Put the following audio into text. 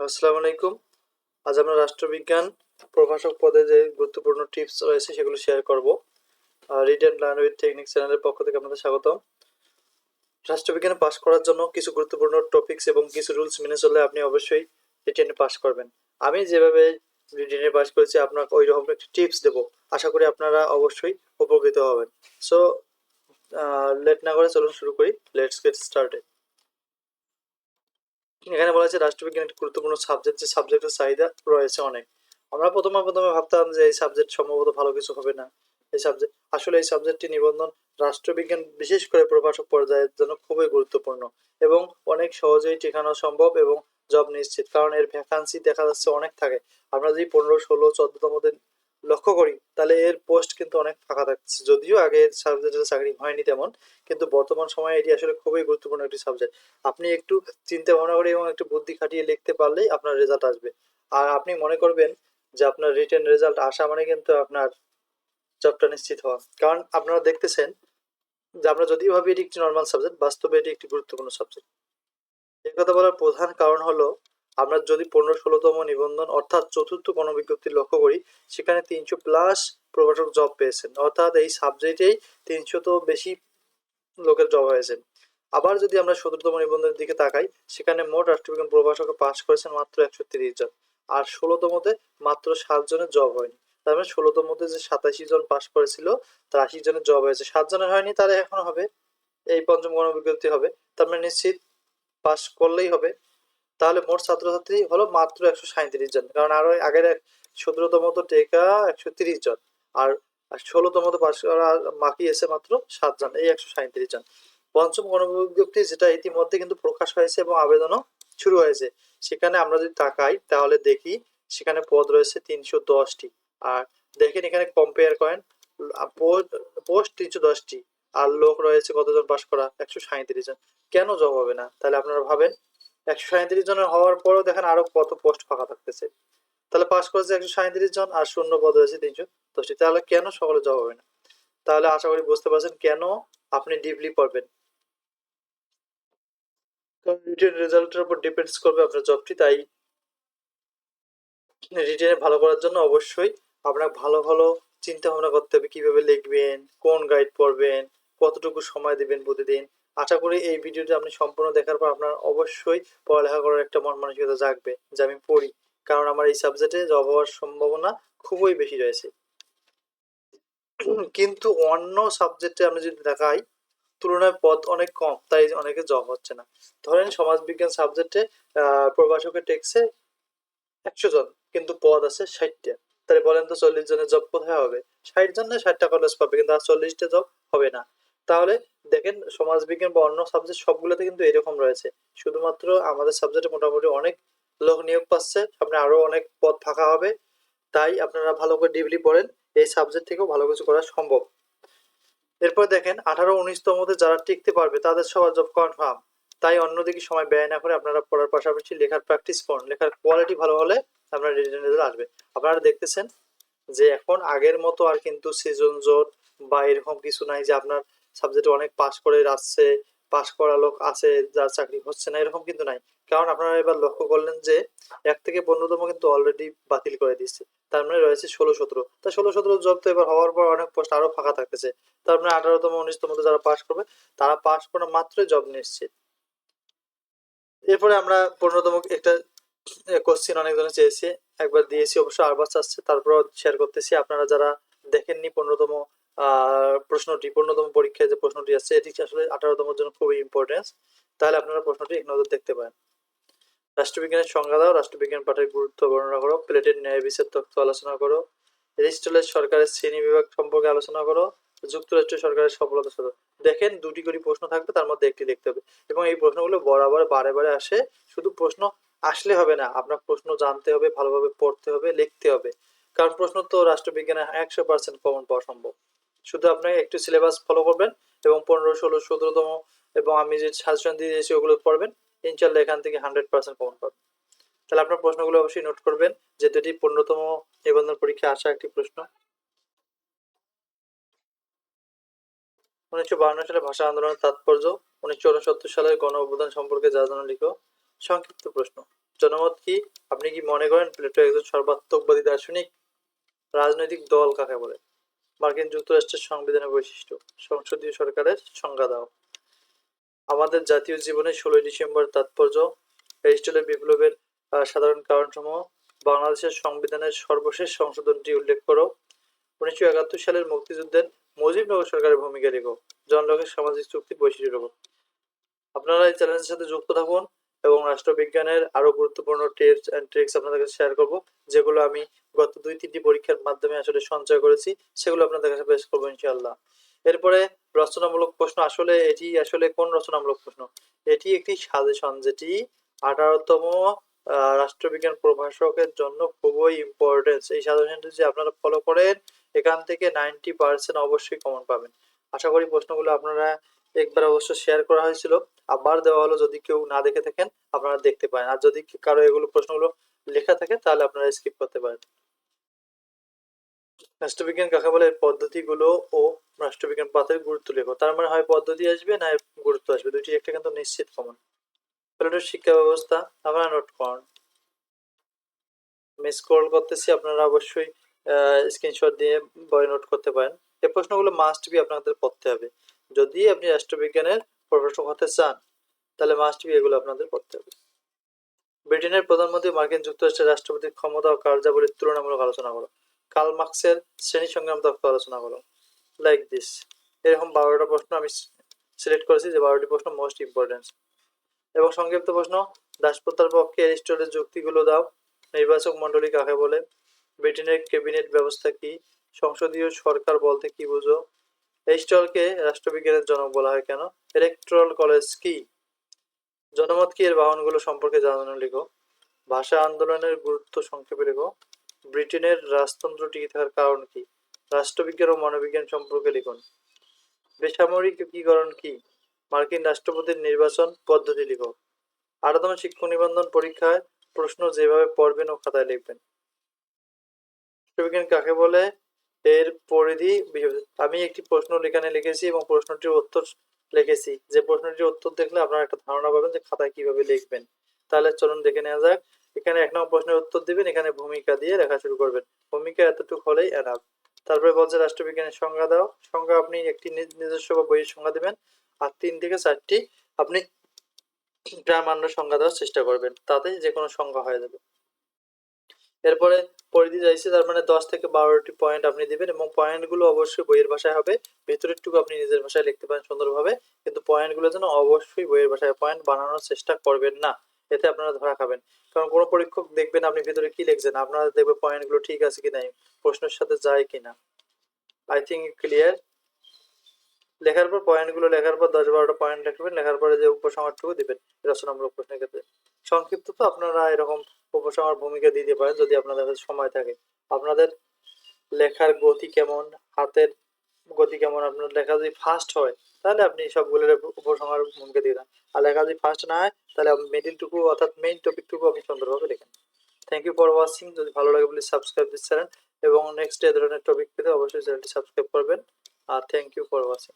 আসসালামু আলাইকুম। আজ আমরা রাষ্ট্রবিজ্ঞান প্রভাষক পদে যে গুরুত্বপূর্ণ টিপস রয়েছে সেগুলো শেয়ার করব। Read and learn with technique চ্যানেলের পক্ষ থেকে আপনাদের স্বাগতম। রাষ্ট্রবিজ্ঞানে পাশ করার জন্য কিছু গুরুত্বপূর্ণ টপিকস এবং কিছু রুলস মেনে চললে আপনি অবশ্যই রিটেনে পাস করবেন। আমি যেভাবে রিটেনে পাস করেছি, আপনাকে ওই রকম একটি টিপস দেবো। আশা করি আপনারা অবশ্যই উপকৃত হবেন। সো লেট না করে চলুন শুরু করি। লেটস গেট স্টার্টেড এখানে বলা হয়েছে রাষ্ট্রবিজ্ঞান একটি গুরুত্বপূর্ণ সাবজেক্ট যে সাবজেক্টের চাহিদা রয়েছে অনেক। আমরা প্রথমে প্রথমে ভাবতাম যে এই সাবজেক্ট সম্ভবত ভালো কিছু হবে না। এই সাবজেক্ট আসলে এই সাবজেক্টটি নিবন্ধন রাষ্ট্রবিজ্ঞান বিশেষ করে প্রভাষক পর্যায়ের জন্য খুবই গুরুত্বপূর্ণ এবং অনেক সহজেই ঠেকানো সম্ভব এবং জব নিশ্চিত। কারণ এর ভ্যাকান্সি দেখা যাচ্ছে অনেক থাকে। আমরা যদি পনেরো, ষোলো, চোদ্দতম লক্ষ্য করি, তাহলে এর পোস্ট কিন্তু অনেক ফাঁকা থাকছে যদিও আগে সাবজেক্টের চাকরি হয়নি তেমন, কিন্তু বর্তমান সময়ে এটি আসলে খুবই গুরুত্বপূর্ণ একটি সাবজেক্ট আপনি একটু চিন্তা ভাবনা করে এবং একটু বুদ্ধি খাটিয়ে লিখতে পারলেই আপনার রেজাল্ট আসবে। আর আপনি মনে করবেন যে আপনার রিটেন রেজাল্ট আসা মানে কিন্তু আপনার জবটা নিশ্চিত হওয়া। কারণ আপনারা দেখতেছেন যে আমরা যদিও ভাবি এটি একটি নর্মাল সাবজেক্ট বাস্তবে এটি একটি গুরুত্বপূর্ণ সাবজেক্ট এই কথা বলার প্রধান কারণ হলো আমরা যদি পনেরো ষোলোতম নিবন্ধন অর্থাৎ চতুর্থ কোনো বিজ্ঞপ্তি লক্ষ্য করি, সেখানে তিনশো প্লাস প্রভাষক জব পেয়েছেন। অর্থাৎ এই সাবজেক্টেই তিনশো তো বেশি লোকের জব হয়েছেন আবার যদি আমরা সতেরোতম নিবন্ধনের দিকে তাকাই, সেখানে মোট রাষ্ট্রবিজ্ঞান প্রভাষকে পাশ করেছেন মাত্র একশো তিরিশ জন। আর ষোলোতমতে মাত্র সাত জনের জব হয়নি। তার মানে ষোলোতমতে যে সাতাশি জন পাশ করেছিল তার আশি জনের জব হয়েছে। সাত জনের হয়নি তারা এখন হবে। এই পঞ্চম গণবিজ্ঞপ্তি হবে। তার মানে নিশ্চিত পাশ করলেই হবে। তাহলে মোট ছাত্রছাত্রী হলো মাত্র একশো সাঁত্রিশ জন। কারণ আরও আগের সতেরোতম তো টেকা একশো তিরিশ জন। আর ষোলোতম তো পাশ করা বাকি এসে মাত্র সাত জন, এই একশো সাঁত্রিশ জন। পঞ্চম গণবিজ্ঞপ্তি যেটা ইতিমধ্যে কিন্তু প্রকাশ হয়েছে এবং আবেদনও শুরু হয়েছে। সেখানে আমরা যদি তাকাই তাহলে দেখি সেখানে পদ রয়েছে তিনশো দশটি। আর দেখেন এখানে কম্পেয়ার করেন পোস্ট তিনশো দশটি। আর লোক রয়েছে কতজন পাশ করা? একশো সাঁত্রিশ জন। কেন জব হবে না? তাহলে আপনারা ভাবেন একশো সাঁত্রিশ জনের হওয়ার পরেও দেখেন আরও কত পোস্ট ফাঁকা থাকতেছে। তাহলে পাশ করেছে একশো সাঁত্রিশ জন আর শূন্য পদ রয়েছে তিনশো। দশটি তাহলে কেন সকলে জব হবে না? তাহলে আশা করি বুঝতে পারছেন কেন আপনি ডিপলি পড়বেন। রিটেন রেজাল্টের উপর ডিপেন্ডস করবে আপনার জবটি তাই রিটেনে ভালো করার জন্য অবশ্যই আপনার ভালো ভালো চিন্তা ভাবনা করতে হবে, কীভাবে লিখবেন, কোন গাইড পড়বেন, কতটুকু সময় দিবেন প্রতিদিন আশা করি এই ভিডিওটি আপনি সম্পূর্ণ দেখার পর আপনার অবশ্যই পড়ালেখা করার একটা মন মানসিকতা জাগবে, যে আমি পড়ি। কারণ আমার এই সাবজেক্টে জব হওয়ার সম্ভাবনা খুবই বেশি রয়েছে। কিন্তু অন্য সাবজেক্টে আমি যদি দেখাই, তুলনায় পদ অনেক কম, তাই অনেকে জব হচ্ছে না। ধরেন সমাজবিজ্ঞান সাবজেক্টে প্রভাষকের টেক্সে একশো জন, কিন্তু পদ আছে ষাটটা। তাহলে বলেন তো চল্লিশ জনের জব কোথায় হবে? ষাট জন ষাটটা কলেজ পাবে, কিন্তু আর চল্লিশটা জব হবে না। তাহলে দেখেন, সমাজবিজ্ঞান বা অন্য সাবজেক্ট সবগুলোতে কিন্তু এরকম রয়েছে। শুধুমাত্র আমাদের সাবজেক্টে মোটামুটি অনেক লোক নিয়োগ পাচ্ছে, সামনে আরও অনেক পদ ফাঁকা হবে। তাই আপনারা ভালো করে ডিপলি পড়েন, এই সাবজেক্ট থেকেও ভালো কিছু করা সম্ভব। এরপর দেখেন, আঠারো উনিশতম মধ্যে যারা টিকতে পারবে, তাদের সবার জব কনফার্ম তাই অন্যদিকে সময় ব্যয় না করে আপনারা পড়ার পাশাপাশি লেখার প্র্যাকটিস করুন। লেখার কোয়ালিটি ভালো হলে আপনার রিটেন রেজাল্ট আসবে আপনারা দেখতেছেন যে এখন আগের মতো আর কিন্তু সিজন জোট বা এরকম কিছু নাই যে আপনার সাবজেক্টে অনেক পাস করে আসছে পাস করা লোক আছে, যার চাকরি হচ্ছে না, এরকম কিন্তু নাই। কারণ আপনারা এবার লক্ষ্য করলেন যে, এক থেকে পনেরোতম কিন্তু অলরেডি বাতিল করে দিচ্ছে তার মানে রয়েছে ষোলো সতেরো। তা ষোলো সতেরো জব তো এবার হওয়ার পর অনেক পোস্ট আরও ফাঁকা থাকতেছে। তার মানে আঠারোতম, উনিশতম যারা পাস করবে, তারা পাস করা মাত্রই জব নিশ্চিত এরপরে আমরা পনেরোতম একটা কোশ্চিন অনেকজনে চেয়েছি। একবার দিয়েছি, অবশ্য আরবার চাচ্ছে তারপর শেয়ার করতেছি। আপনারা যারা দেখেননি পনেরোতম প্রশ্নটি পনেরোতম পরীক্ষায় যে প্রশ্নটি আছে এটি আসলে আঠারোতম জন্য খুবই ইম্পর্টেন্স তাহলে আপনারা প্রশ্নটি এক নজর দেখতে পারেন। রাষ্ট্রবিজ্ঞানের সংজ্ঞা দাও, রাষ্ট্রবিজ্ঞান পাঠের গুরুত্ব বর্ণনা করো প্লেটের ন্যায় বিচার তথ্য আলোচনা করো এরিস্টলের সরকারের শ্রেণি বিভাগ সম্পর্কে আলোচনা করো, যুক্তরাষ্ট্র সরকারের সফলতা সহ দেখেন, দুটি করে প্রশ্ন থাকবে, তার মধ্যে একটি দেখতে হবে। এবং এই প্রশ্নগুলো বরাবর বারে বারে আসে, শুধু প্রশ্ন আসলে হবে না, আপনার প্রশ্ন জানতে হবে, ভালোভাবে পড়তে হবে, লিখতে হবে। কারণ প্রশ্ন তো রাষ্ট্রবিজ্ঞানে একশো পার্সেন্ট কমন পাওয়া সম্ভব। শুধু আপনাকে একটু সিলেবাস ফলো করবেন এবং পনেরো, ষোলো, সতেরোতম এবং আমি যে সাজেশন দিয়ে দিয়েছি ওগুলো পড়বেন ইনশাল্লাহ এখান থেকে হান্ড্রেড পার্সেন্ট কমন পাবেন। তাহলে আপনার প্রশ্নগুলো অবশ্যই নোট করবেন, যেহেতু এটি পনেরোতম নিবন্ধন পরীক্ষা আসা একটি প্রশ্ন। উনিশশো বাহান্ন সালে ভাষা আন্দোলনের তাৎপর্য, উনিশশো উনসত্তর সালের গণ অবদান সম্পর্কে যা জানা লিখো। সংক্ষিপ্ত প্রশ্ন, জনমত কি? আপনি কি মনে করেন প্লেটো একজন সর্বাত্মকবাদী দার্শনিক? রাজনৈতিক দল কাকে বলে? মার্কিন যুক্তরাষ্ট্রের সংবিধানের বৈশিষ্ট্য। সংসদীয় সরকারের সংজ্ঞা দাও। আমাদের জাতীয় জীবনে ষোলোই ডিসেম্বর তাৎপর্য। এরিস্টলের বিপ্লবের সাধারণ কারণসমূহ। বাংলাদেশের সংবিধানের সর্বশেষ সংশোধনটি উল্লেখ করো। উনিশশো একাত্তর সালের মুক্তিযুদ্ধের মুজিবনগর সরকারের ভূমিকা লেখো। জন লকের সামাজিক চুক্তির বৈশিষ্ট্য আপনারা এই চ্যানেলের সাথে যুক্ত থাকুন। এবং রাষ্ট্রবিজ্ঞানের আরও গুরুত্বপূর্ণ টিপস অ্যান্ড ট্রিক্স আপনাদের কাছে শেয়ার করব, যেগুলো আমি গত দুই তিনটি পরীক্ষার মাধ্যমে আসলে সঞ্চয় করেছি, সেগুলো আপনাদের কাছে পেশ করব ইনশাআল্লাহ। এরপরে রচনামূলক প্রশ্ন, আসলে এটি আসলে কোন রচনামূলক প্রশ্ন? এটি একটি সাজেশন যেটি আঠারোতম রাষ্ট্রবিজ্ঞান প্রভাষকের জন্য খুবই ইম্পর্টেন্স এই সাজেশনটি যদি আপনারা ফলো করেন, এখান থেকে নাইনটি পার্সেন্ট অবশ্যই কমন পাবেন। আশা করি প্রশ্নগুলো আপনারা একবার অবশ্য শেয়ার করা হয়েছিল। আবার দেওয়া হলো, যদি কেউ না দেখে থাকেন, আপনারা দেখতে পারেন। আর যদি কারও এগুলো প্রশ্নগুলো লেখা থাকে, তাহলে আপনারা স্কিপ করতে পারেন। রাষ্ট্রবিজ্ঞান কাকে বলে? পদ্ধতিগুলো ও রাষ্ট্রবিজ্ঞান পাতের গুরুত্ব লেখো। তার মানে হয় পদ্ধতি আসবে না গুরুত্ব আসবে। দুইটি একটা কিন্তু নিশ্চিত কমন শিক্ষা ব্যবস্থা, আপনারা নোট করুন। আমি স্ক্রল করতেছি, আপনারা অবশ্যই স্ক্রিনশট দিয়ে বয় নোট করতে পারেন। এই প্রশ্নগুলো মাস্ট বি আপনাদের পড়তে হবে। যদি আপনি রাষ্ট্রবিজ্ঞানের প্রফেসর হতে চান, তাহলে মাস্ট বি এগুলো আপনাদের পড়তে হবে। ব্রিটেনের প্রধানমন্ত্রী মার্কিন যুক্তরাষ্ট্রের রাষ্ট্রপতির ক্ষমতা ও কার্যাবলীর তুলনামূলক আলোচনা করো। কার্ল মার্কসের শ্রেণি সংগ্রাম তত্ত্ব আলোচনা করো। লাইক দিস এরকম বারোটা প্রশ্ন আমি সিলেক্ট করেছি যে বারোটি প্রশ্ন মোস্ট ইম্পর্টেন্ট এবং সংক্ষিপ্ত প্রশ্ন, দাসপ্রথার পক্ষে এরিস্টলের যুক্তিগুলো দাও। নির্বাচক মণ্ডলী কাকে বলে? ব্রিটেনের ক্যাবিনেট ব্যবস্থা কি? সংসদীয় সরকার বলতে কি বুঝো? এরিস্টলকে রাষ্ট্রবিজ্ঞানের জনক বলা হয় কেন? ইলেকট্রাল কলেজ কি? জনমত কি? এর বাহনগুলো সম্পর্কে জানানো লিখো। ভাষা আন্দোলনের গুরুত্ব সংক্ষেপে লিখো। ব্রিটেনের রাজতন্ত্র টিকে থাকার কারণ কি? রাষ্ট্রবিজ্ঞান ও মনোবিজ্ঞান সম্পর্কে লিখুন। বেসামরিক একীকরণ কি? মার্কিন রাষ্ট্রপতির নির্বাচন পদ্ধতি লিখো। আঠারোতম শিক্ষক নিবন্ধন পরীক্ষায় প্রশ্ন যেভাবে পড়বেন ও খাতায় লিখবেন। রাষ্ট্রবিজ্ঞান কাকে বলে? এর পরিধি আমি একটি প্রশ্ন এখানে লিখেছি এবং প্রশ্নটির উত্তর লিখেছি। যে প্রশ্নটির উত্তর দেখলে আপনারা একটা ধারণা পাবেন যে খাতায় কীভাবে লিখবেন। তাহলে চলুন দেখে নেওয়া যাক। এখানে এক নম্বর প্রশ্নের উত্তর দিবেন, এখানে ভূমিকা দিয়ে লেখা শুরু করবেন। ভূমিকা এতটুকু হলেই এনাফ। তারপরে বলছে রাষ্ট্রবিজ্ঞানের সংজ্ঞা দাও। সংজ্ঞা আপনি একটি নিজ- নিজস্ব বা বইয়ের সংজ্ঞা দেবেন আর তিন থেকে চারটি আপনি প্রামাণ্য সংজ্ঞা দেওয়ার চেষ্টা করবেন। তাতে যে কোনো সংজ্ঞা হয়ে যাবে। এরপরে পরিধি চাইছে তার মানে দশ থেকে বারোটি পয়েন্ট আপনি দিবেন এবং পয়েন্টগুলো অবশ্যই বইয়ের ভাষায় হবে। ভেতরেরটুকু আপনি নিজের ভাষায় লিখতে পারেন সুন্দরভাবে, কিন্তু পয়েন্টগুলো যেন অবশ্যই বইয়ের ভাষায় পয়েন্ট বানানোর চেষ্টা করবেন না, এতে আপনারা ধরা খাবেন। কারণ কোনো পরীক্ষক দেখবেন আপনি ভিতরে কি লিখছেন, আপনারা দেখবে পয়েন্টগুলো ঠিক আছে কি নাই প্রশ্নের সাথে যায় কিনা। আই থিঙ্ক ক্লিয়ার লেখার পর পয়েন্টগুলো লেখার পর দশ বারোটা পয়েন্ট লিখবেন, লেখার পরে যে উপসংহারটুকু দিবেন, রচনামূলক প্রশ্নের ক্ষেত্রে। সংক্ষিপ্ত তো আপনারা এরকম উপসংহার ভূমিকা দিতে পারেন যদি আপনাদের কাছে সময় থাকে। আপনাদের লেখার গতি কেমন? হাতের গতি কেমন? আপনার লেখা যদি ফাস্ট হয়, তাহলে আপনি সবগুলোর উপসংহার ভূমিকা দিয়ে দেন আর লেখা যদি ফাস্ট না হয়, তাহলে মিডিলটুকু অর্থাৎ মেইন টপিকটুকু আপনি সুন্দরভাবে লেখেন থ্যাংক ইউ ফর ওয়াচিং যদি ভালো লাগে প্লিজ সাবস্ক্রাইব দিস চ্যানেল এবং নেক্সট এ ধরনের টপিক পেতে অবশ্যই চ্যানেলটি সাবস্ক্রাইব করবেন। আর থ্যাংক ইউ ফর ওয়াচিং